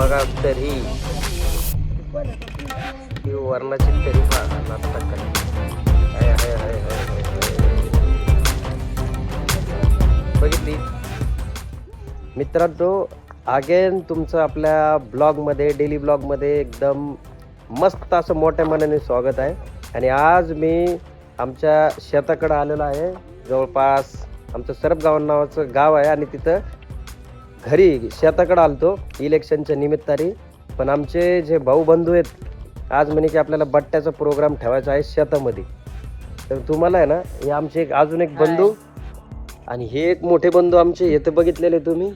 बघा तरी. ही वर्णाची तरी पहा बघितली? मित्रांनो अगेन तुमचं आपल्या ब्लॉगमध्ये डेली ब्लॉगमध्ये एकदम मस्त असं मोठ्या मनाने स्वागत आहे. आणि आज मी आमच्या शेताकडं आलेलो आहे. जवळपास आमचं सरपगाव नावाचं गाव आहे आणि तिथं घरी शेताकडं आलतो इलेक्शनच्या निमित्ताने. पण आमचे जे भाऊ बंधू आहेत आज म्हणे की आपल्याला बट्ट्याचा प्रोग्राम ठेवायचा आहे शेतामध्ये. तर तुम्हाला आहे ना हे आमचे एक अजून एक बंधू आणि हे एक मोठे बंधू आमचे हे तर बघितलेले तुम्ही.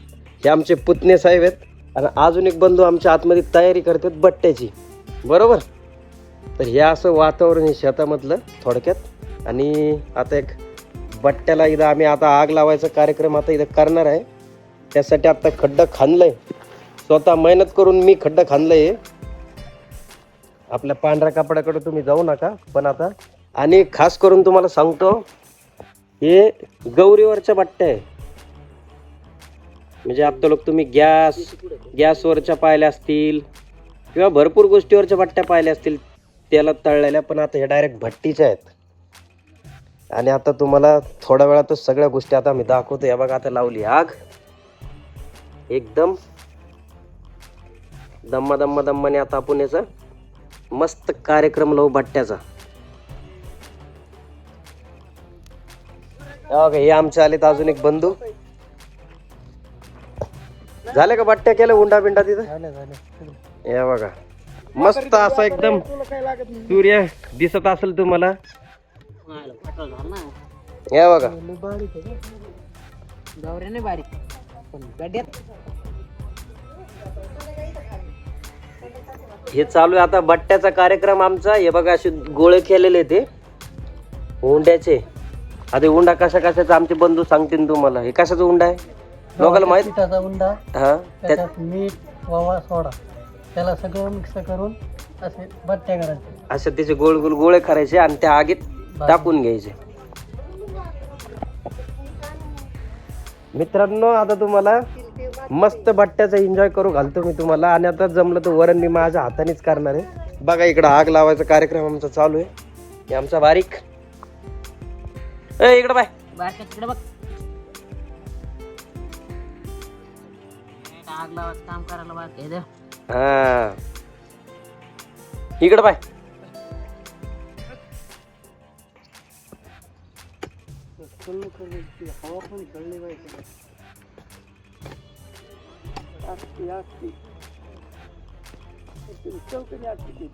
हे आमचे पुतणे साहेब आहेत आणि अजून एक बंधू आमच्या आतमध्ये तयारी करतात बट्ट्याची. बरोबर? तर हे असं वातावरण आहे शेतामधलं थोडक्यात. आणि आता एक बट्ट्याला इथं आम्ही आता आग लावायचा कार्यक्रम आता इथं करणार आहे. त्यासाठी आता खड्डं खांदलंय. स्वतः मेहनत करून मी खड्डा खांदलंय. हे. आपल्या पांढऱ्या कपड्याकडे तुम्ही जाऊ नका पण आता आणि खास करून तुम्हाला सांगतो हे गौरीवरच्या बट्ट्या आहे. म्हणजे आता लोक तुम्ही गॅस गॅसवरच्या पाहिल्या असतील किंवा भरपूर गोष्टीवरच्या बट्ट्या पाहिल्या असतील त्याला तळलेल्या पण आता हे डायरेक्ट भट्टीच्या आहेत. आणि आता तुम्हाला थोड्या वेळातच सगळ्या गोष्टी आता मी दाखवतो. या बघा आता लावली आग. एकदम दम्मा दम्मा दम्माने आता आपण याचा मस्त कार्यक्रम लावू भट्ट्याचा. हे बघा, हे आमचे आलेत अजून एक बंधू. झाले का बट्ट्या केल्या उंडा बिंडा तिथं? हे बघा मस्त असा एकदम सूर्य दिसत असेल तुम्हाला. हे बघा. बारीक. पण गड्यात. हे चालू आहे आता बट्ट्याचा कार्यक्रम आमचा. हे बघा असे गोळे केलेले ते. उंड्याचे. आता उंडा कशा कशाचा आमचे बंधू सांगतील तुम्हाला. हे कशाचा उंडा आहे? लोकांना माहीत? पिठाचा उंडा हा? त्यात त्याच्यात मीठ ओवा सोडा. त्याला सगळं मिक्स करून असे बट्ट्या करायचे. असे त्याचे गोल गोल गोळे करायचे आणि त्या आगीत टाकून घ्यायचे. मित्रांनो आता तुम्हाला मस्त बट्ट्याचा एन्जॉय करू घालतो मी तुम्हाला. आणि आता जमलं तर वरण मी माझ्या हातानेच करणार आहे. बघा इकडं आग लावायचा कार्यक्रम आमचा चालू आहे. हे आमचा बारीक. ए इकडं बाय. तिकडे बघ. आग लावायचं काम करायला बाकी. हा. इकडं बाय. हवा पण कळली पाहिजे. असती असती चौकडी असती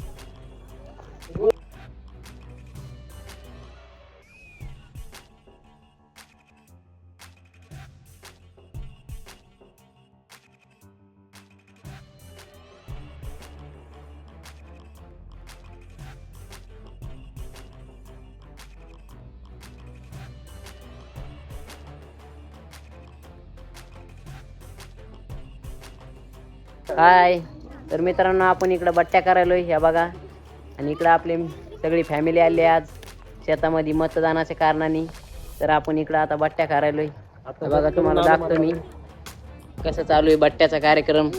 हाय. तर मित्रांनो आपण इकडं बट्ट्या करायलोय ह्या बघा. आणि इकडं आपली सगळी फॅमिली आली आज. शेतामध्ये मतदानाच्या कारणाने. तर आपण इकडं आता बट्ट्या करायलोय बघा तुम्हाला दाखवतो मी. कसं चालू आहे बट्ट्याचा कार्यक्रम.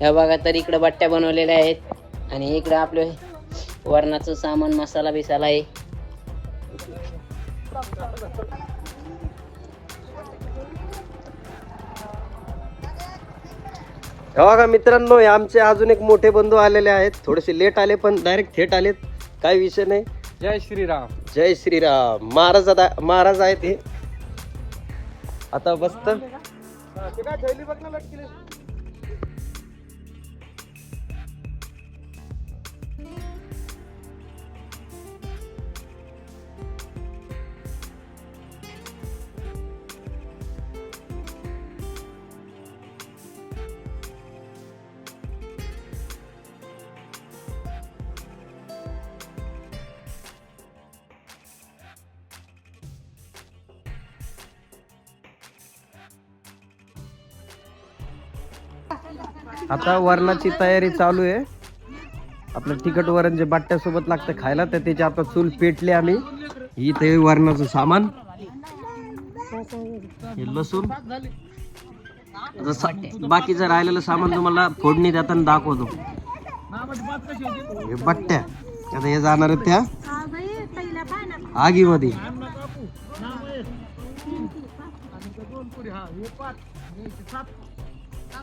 ह्या बघा तर इकडं बट्ट्या बनवलेल्या आहेत. आणि इकडं आपलं वरणाचं सामान मसाला बिसाला आहे. हे बघा मित्रांनो हे आमचे अजून एक मोठे बंधू आलेले आहेत. थोडेसे लेट आले पण डायरेक्ट थेट आलेत. काही विषय नाही. जय श्रीराम. जय श्रीराम. महाराज आता महाराज आहेत हे. आता बसत. आता वरणाची तयारी चालू आहे. आपलं तिखट वरण जे बाट्ट्यासोबत लागतं खायला तर त्याची आता चूल पेटली आम्ही. इथे वरणाचं सामान. हे लसूण. आता सा- बाकीचं राहिलेलं सामान तुम्हाला फोडणी देताना दाखवतो. हे बट्ट्या. आता हे जाणार आहेत त्या आगीमध्ये.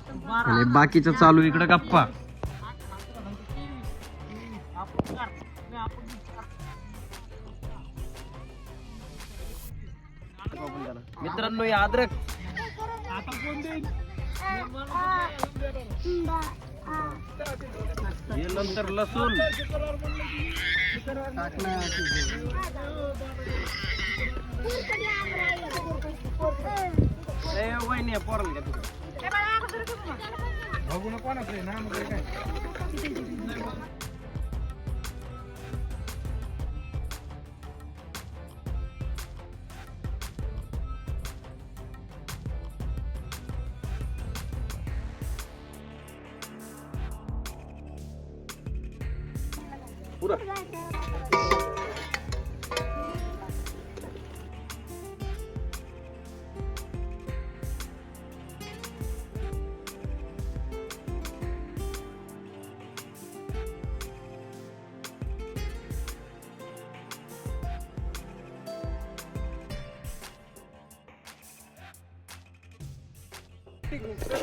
आणि बाकीचं चालू इकडे गप्पा. मित्रांनो हे अद्रक. हे नंतर लसूण. ए, वहिनी आहे, पोराला घ्या तिकडे. पुरा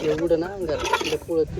एवढं ना अंगार पुळत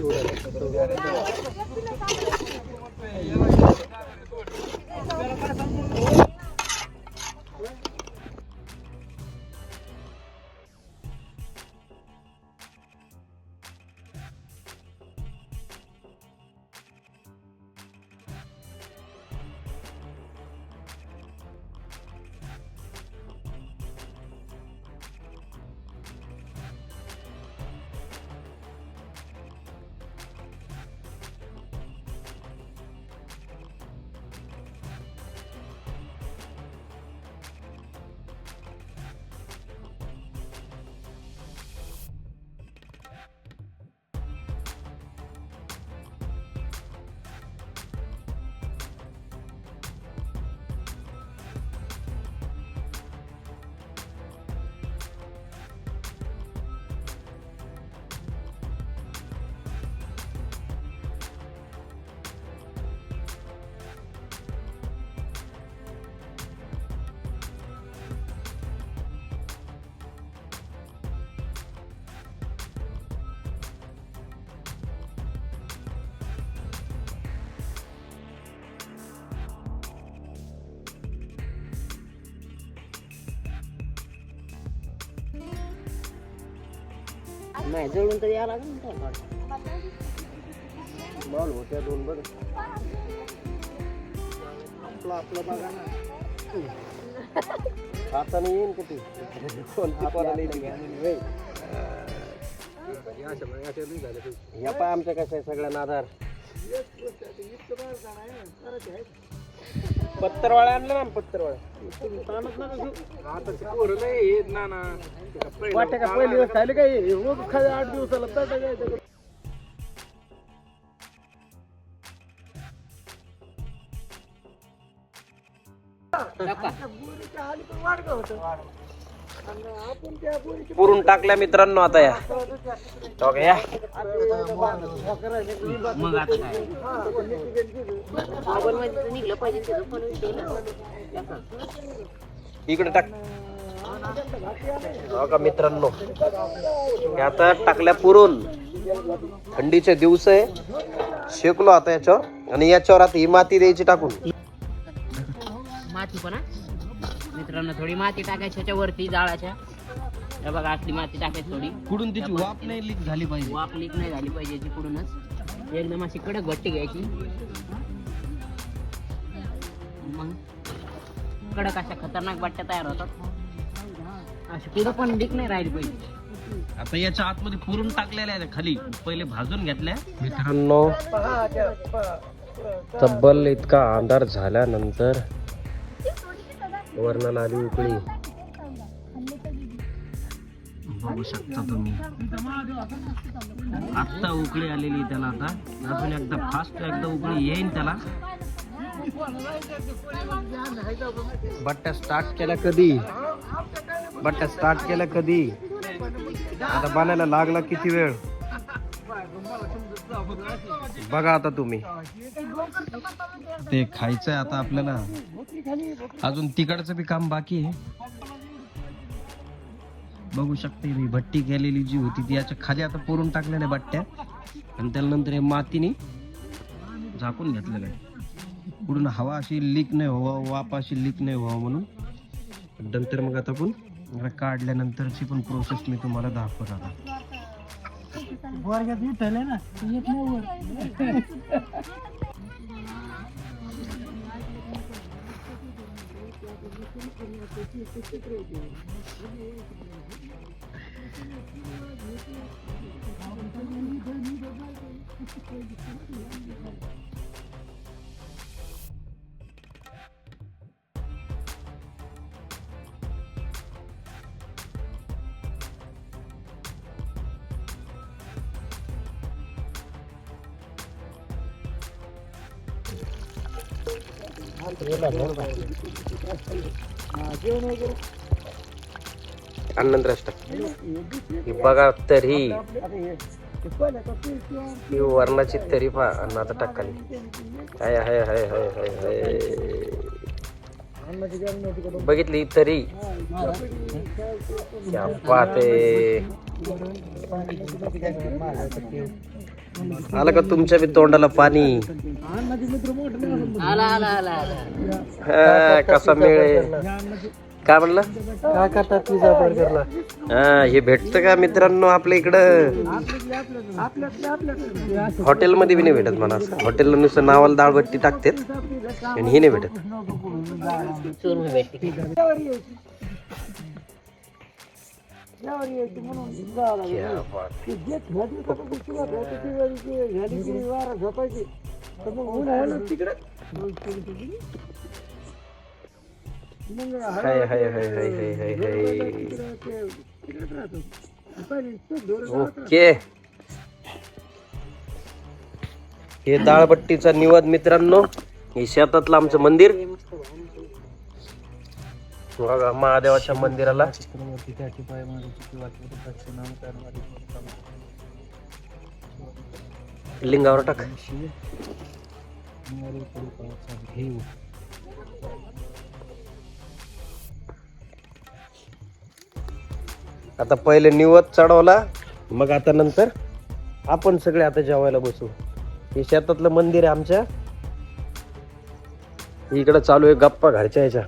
नाही जळून तर ना त्याला. बॉल होत्या दोन बरं. हाताने येईन का ती कोणती कोणाला येईल? या पाय आमच्या कसं आहे सगळ्यांना आधार पत्तरवाळ्या आणलं ना पत्तरवाळ्या. वाटे का पहिली दिवस खायला काय रोज खाय आठ दिवसाला तर काय पुरून टाकल्या मित्रांनो आता या. मग आता काय? निघलं पाहिजे. इकडे टाक. हो का मित्रांनो? हे आता टाकल्या पुरून. थंडीचे दिवस आहे. शेकलो आता याच्यावर. आणि याच्यावर आता ही माती द्यायची टाकून. माती पण? मित्रांनो थोडी माती टाकायची त्याच्या वरती जाळाच्या. हे बघा आतली माती टाकायची थोडी. कुठून तिची वाफ नाही लीक झाली पाहिजे. वाफ लीक नाही झाली पाहिजे याची पुढूनच एकदम अशी कडक घट्टी घ्यायची. मग कडक अशा खतरनाक बट्ट्या तयार होतात. अशी पुढं पण लीक नाही राहिली पाहिजे. आता याच्या आतमध्ये पुरून टाकलेल्या आहेत खाली. पहिले भाजून घेतल्या. मित्रांनो तब्बल इतका अंधार झाल्यानंतर वर्णाला आली उकळी. बघू शकता तुम्ही. आत्ता उकळी आलेली त्याला आता. अजून एकदा फास्ट एकदा उकळी येईन त्याला. बट्ट्या स्टार्ट केल्या कधी? बट्ट्या स्टार्ट केल्या कधी? आता बनायला लागला किती वेळ? बघा आता तुम्ही. ते खायचंय आता आपल्याला. अजून तिकडचं बी काम बाकी आहे. बघू शकते मी भट्टी केलेली जी होती ती याच्या खाली आता पुरून टाकलेल्या भट्ट्या. आणि त्यानंतर हे मातीने झाकून घेतलेलं आहे. पुढून हवा अशी लीक नाही व्हावं वाप अशी लीक नाही व्हावं म्हणून. नंतर मग आता पण काढल्यानंतरची पण प्रोसेस मी तुम्हाला दाखवत आता वर्गात मी ठरले ना येत नाही Thank you. आनंद ही बघा तरी. ही वर्णाची तरी पहा आणि आता टाकाली हाय हाय हाय हाय हाय हाय. बघितली तरी. क्या बात आहे. आलं का तुमच्या बी तोंडाला पाणी? आला आला आला आला. हा, कसा मेळ आहे? काय म्हणलं? काय करतात पिझ्झा बर्गरला? हा हे भेटतं का मित्रांनो आपल्या इकडं? हॉटेलमध्ये बी नाही भेटत म्हणा. हॉटेलला नुसतं नावाला डाळबट्टी टाकतात आणि हे नाही भेटत. चुरून भेटते. क्या बात. हाय हाय हाय हाय हाय हाय हाय ओके हे डाळबट्टीचा निवाद मित्रांनो हे शेतातलं आमचं मंदिर. बघा महादेवाच्या मंदिराला. लिंगावर टाक. आता पहिले निवत चढवला मग आता नंतर आपण सगळे आता जेवायला बसू. हे शेतातलं मंदिर आहे आमच्या. इकडं चालू आहे गप्पा घरच्या ह्याच्या